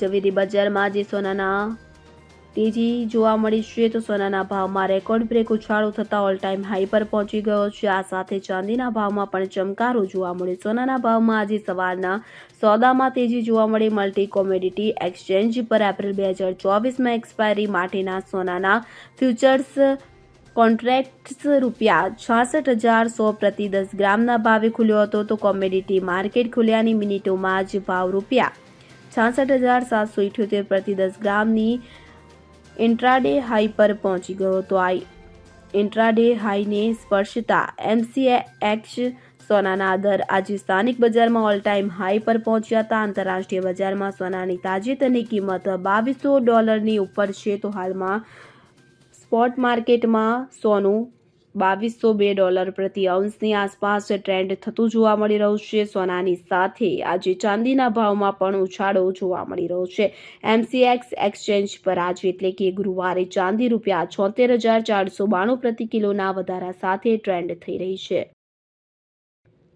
ઝવેરી બજારમાં આજે સોનાના તેજી જોવા મળી છે. તો સોનાના ભાવમાં રેકોર્ડ બ્રેક ઉછાળો થતાં ઓલ ટાઈમ હાઈ પર પહોંચી ગયો છે. આ સાથે ચાંદીના ભાવમાં પણ ચમકારો જોવા મળ્યો. સોનાના ભાવમાં આજે સવારના સોદામાં તેજી જોવા મળી. મલ્ટી કોમોડિટી એક્સચેન્જ પર એપ્રિલ બે હજાર ચોવીસમાં એક્સપાયરી માટેના સોનાના ફ્યુચર્સ કોન્ટ્રાક્ટ્સ રૂપિયા છાસઠ હજાર સો પ્રતિ દસ ગ્રામના ભાવે ખુલ્યો હતો. તો કોમોડિટી માર્કેટ ખુલ્યાની મિનિટોમાં જ ભાવ રૂપિયા છાસઠ હજાર સાતસો ઇઠ્યોતેર પ્રતિ દસ ગ્રામની ઇન્ટ્રાડે હાઈ પર પહોંચી ગયો હતો. આ ઇન્ટ્રાડે હાઈને સ્પર્શતા એમસીએક્સ સોનાના દર આજે સ્થાનિક બજારમાં ઓલ ટાઈમ હાઈ પર પહોંચ્યા હતા. આંતરરાષ્ટ્રીય બજારમાં સોનાની તાજેતરની કિંમત બાવીસો ડોલરની ઉપર છે. તો હાલમાં સ્પોટ માર્કેટમાં સોનું બાવીસો બે ડોલર પ્રતિ અંશની આસપાસ ટ્રેન્ડ થતું જોવા મળી રહ્યું છે. સોનાની સાથે આજે ચાંદીના ભાવમાં પણ ઉછાળો જોવા મળી રહ્યો છે. એમસીએક્સ એક્સચેન્જ પર આજે એટલે કે ગુરુવારે ચાંદી રૂપિયા છોતેર હજાર ચારસો બાણું પ્રતિ કિલોના વધારા સાથે ટ્રેન્ડ થઈ રહી છે.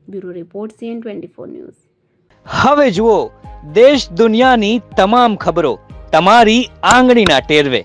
Bureau report CN twenty four news. હવે જુઓ, દેશ દુનિયાની તમામ ખબરો તમારી આંગળીના ટેરવે.